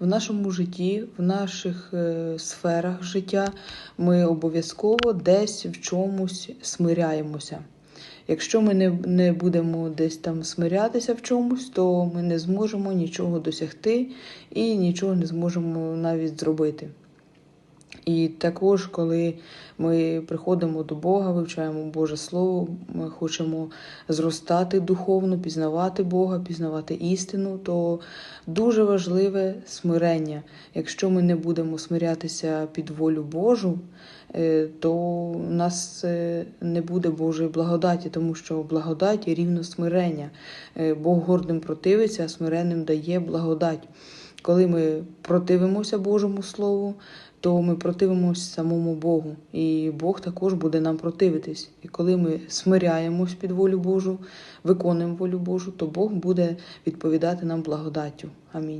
в нашому житті, в наших е, сферах життя ми обов'язково десь в чомусь смиряємося. Якщо ми не, не будемо десь там смирятися в чомусь, то ми не зможемо нічого досягти і нічого не зможемо навіть зробити. І також, коли ми приходимо до Бога, вивчаємо Боже Слово, ми хочемо зростати духовно, пізнавати Бога, пізнавати істину, то дуже важливе смирення. Якщо ми не будемо смирятися під волю Божу, е, то у нас е, не буде Божої благодаті, тому що благодать рівно смирення. Е, Бог гордим противиться, а смиренним дає благодать. Коли ми противимося Божому Слову, то ми противимося самому Богу, і Бог також буде нам противитись. І коли ми смиряємось під волю Божу, виконуємо волю Божу, то Бог буде відповідати нам благодаттю. Амінь.